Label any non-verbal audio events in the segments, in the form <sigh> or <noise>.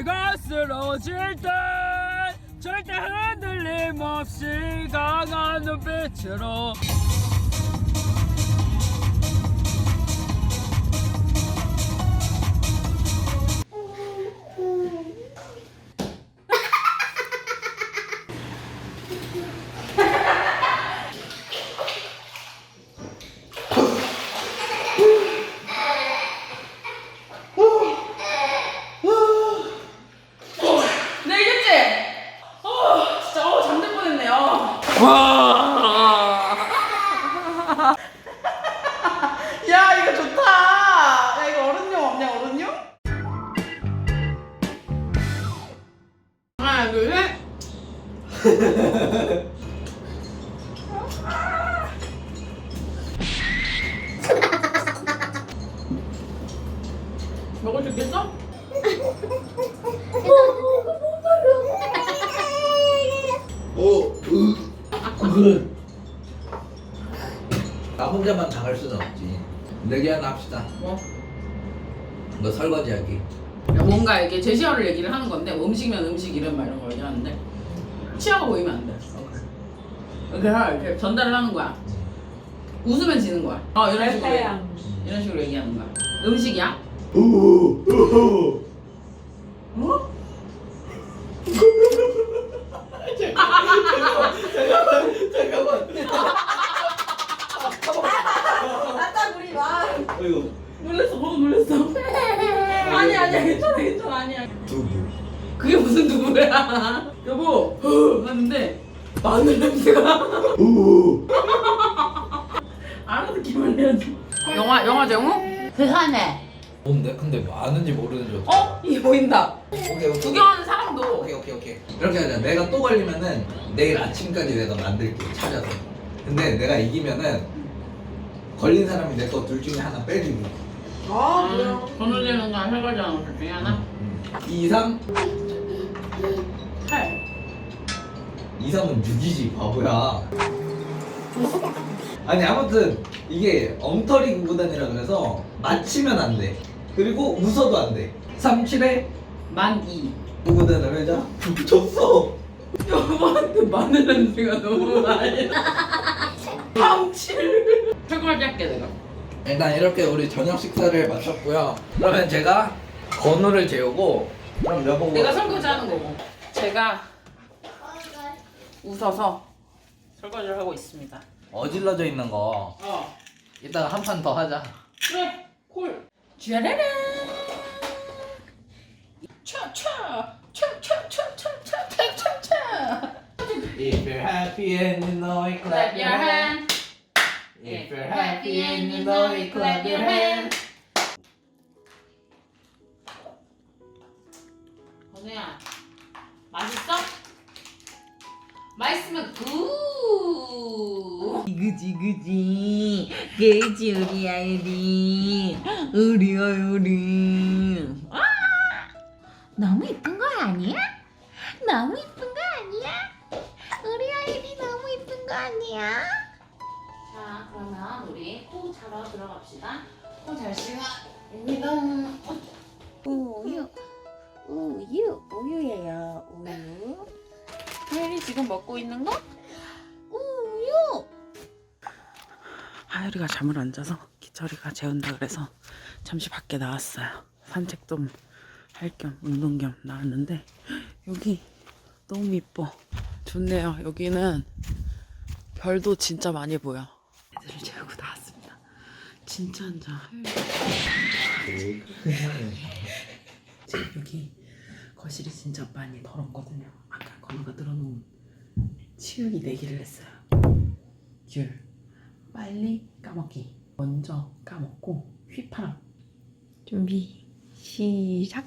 내가 쓰러질 땐 절대 흔들림 없이 강한 눈빛으로 <laughs> 먹을 수 있겠어? 오, 으. 나 혼자만 당할 수는 없지. 내기 하나 합시다. 뭐? 이거 설거지 하기. 뭔가 이렇게 제시어를 얘기를 하는 건데 뭐 음식이면 음식 이름 막 이런 거 얘기하는데 치아가 보이면 안 돼. 이렇게 하- 이렇게 전달을 하는 거야. 웃으면 지는 거야. 어 이런 식으로 이런 식으로 얘기하는 거야. 음식이야? 어? 아따 우리 와. 어이구. 놀랬어, 너무 놀랬어. 아니 아니야 괜찮아 괜찮아 아니야. 두부. 그게 무슨 누구야? 여보 허 하는데 마늘 냄새가. 알아듣기만 해야지. 영화 영화 제목? 세상에. 뭔데? 근데 뭐 아는지 모르는지 어떡해. 어 이게 보인다. 오케이, 오케이. 구경하는 사람도. 오케이, 오케이, 오케이. 이렇게 하자. 내가 또 걸리면은 내일 아침까지 내가 만들게 찾아서. 근데 내가 이기면은 걸린 사람이 내 거 둘 중에 하나 빼주고. 아 음, 뭐야? 번호 되는 거랑 설거지 하는 것 중에 하나? 2, 3? 8 2, 3은 6이지 바보야 아니 아무튼 이게 엉터리 구구단이라 그래서 맞히면 안 돼. 그리고 웃어도 안 돼. 3, 7에 만 2 구구단을 해자 졌어. 여보한테 마늘 냄새가 너무 많이 나. <laughs> 방칠. 설거지 할게 내가. 일단 이렇게 우리 저녁 식사를 마쳤고요. 그러면 제가 건우를 재우고 그럼 여보고 내가 설거지 하는 거고. 제가 웃어서 설거지를 하고 있습니다 어질러져 있는 거 어 이따가 한 판 더 하자 그래 콜 쥐라라라 차차차차차차차차차 If you're happy and you know it Clap your hand If you're happy and you know it clap your hand 건우야 맛있어? 맛있으면 굿 그지 그지. 그지 우리 아이리. 우리 아이리. 아! 너무 이쁜 거 아니야? 너무 이쁜 거 아니야? 우리 아이리 너무 이쁜 거 아니야? 자 그러면 우리 코 자러 들어갑시다. 코잘 시간입니다 우유. 우유 우유예요 우유 하율이 지금 먹고 있는 거? 우유 하율이가 잠을 안 자서 기철이가 재운다 그래서 잠시 밖에 나왔어요. 산책 좀 할 겸 운동 겸 나왔는데 여기 너무 이뻐. 좋네요. 여기는 별도 진짜 많이 보여. 애들을 재우고 나왔습니다. 진짜 앉아. 하율이. 지금 여기 거실이 진짜 많이 더럽거든요. 아까 건우가 들어놓은 치우기 내기를 했어요. 귤. 빨리 까먹기. 먼저 까먹고 휘파람. 준비 시작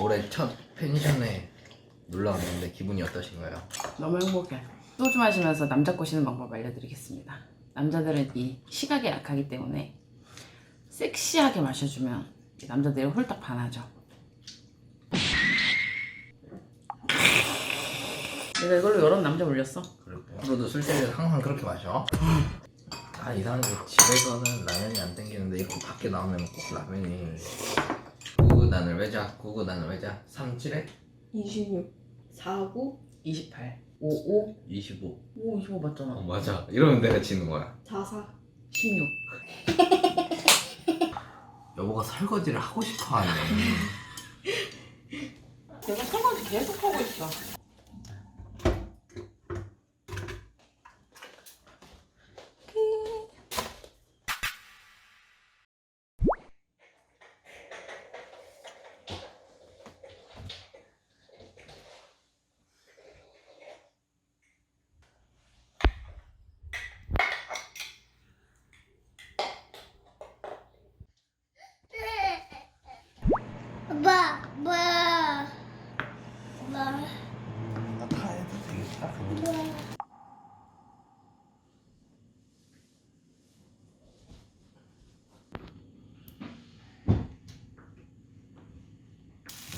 올해 첫 펜션에 놀러 왔는데 기분이 어떠신가요? 너무 행복해. 소주 마시면서 남자 꼬시는 방법 알려드리겠습니다. 남자들은 이 시각에 약하기 때문에 섹시하게 마셔주면 이 남자들이 홀딱 반하죠. 내가 이걸로 여러 남자 올렸어. 그리고 앞으로도 술자리에서 항상 그렇게 마셔? 아 이상하게 집에서는 라면이 안 땡기는데 이렇게 밖에 나오면 꼭 라면이 구구단을 외자 구구단을 외자. 37에? 26 49 28, 55, 25오25 맞잖아. 어 맞아. 이러면 내가 지는 거야. 44 16. <laughs> 여보가 설거지를 하고 싶어 하네. 내가 설거지 계속 하고 있어.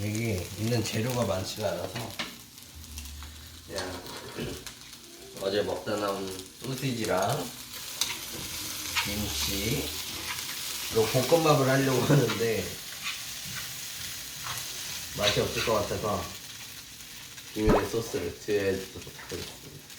여기 있는 재료가 많지가 않아서 그냥 어제 먹다 남은 소시지랑 김치 그리고 볶음밥을 하려고 하는데 맛이 없을 것 같아서 비밀의 소스를 뒤에 부탁드렸습니다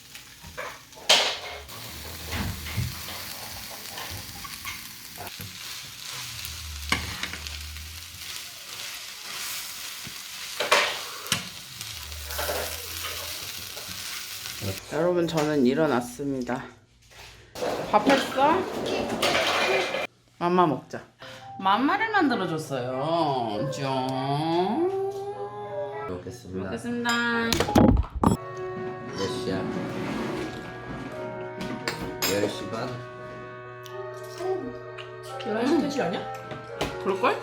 여러분 저는 일어났습니다. 밥 했어? 맘마 먹자. 맘마를 만들어줬어요. 짠. 먹겠습니다 먹겠습니다. 몇 시야? 10시 반? 11시 2시 아니야? 그럴걸?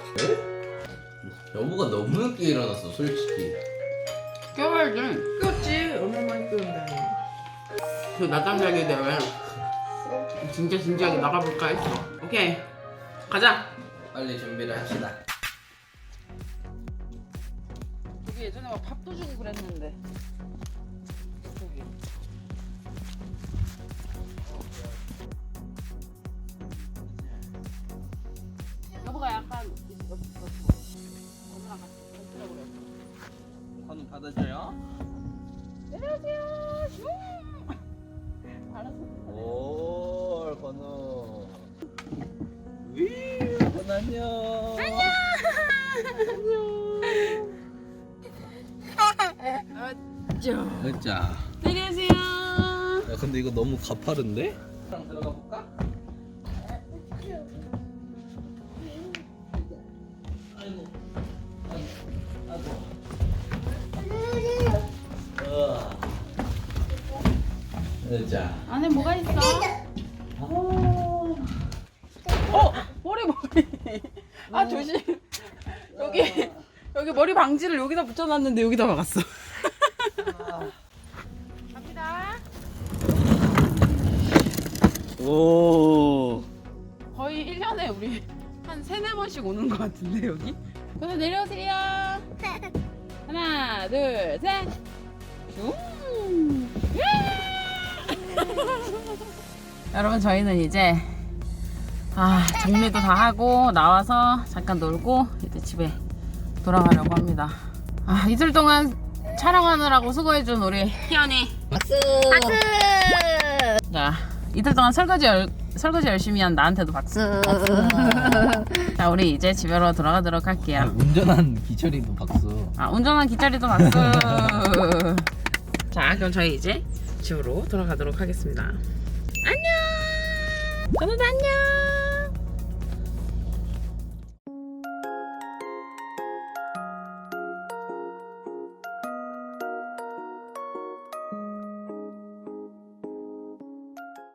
여보가 너무 늦게 일어났어 솔직히 깨워야지. 꼈지 얼마만에 꼈는데 그 낮잠 자기 대회 진짜 진지하게 나가볼까 했어. 오케이. 가자. 빨리 준비를 합시다 여기 예전에 막 밥도 주고 그랬는데. 여보가 약간 번호 받아줘요 내려오세요. 슝. 알았어. 오 번호 위 번호 안녕 안녕. 자 내려오세요. 야 근데 이거 너무 가파른데? 들어가 볼까? 어. 자 안에 뭐가 있어? 어, 머리 머리. 아 조심. 여기 여기 머리 방지를 여기다 붙여놨는데 여기다 박았어. 갑니다. 오. 거의 1년에 우리 한 세네 번씩 오는 것 같은데 여기. 그래서 내려오세요. <laughs> 하나, 둘, 셋. 슝. <laughs> 여러분 저희는 이제 아 정리도 다 하고 나와서 잠깐 놀고 이제 집에 돌아가려고 합니다. 아 이틀 동안 촬영하느라고 수고해준 우리 희연이 박수. 박수. 자 이틀 동안 설거지 열, 설거지 열심히 한 나한테도 박수. <laughs> 자 우리 이제 집으로 돌아가도록 할게요. 운전한 기철이도 박수. 아 운전한 기차리도 박수. <laughs> 자 그럼 저희 이제 집으로 돌아가도록 하겠습니다. 안녕. 저는 안녕.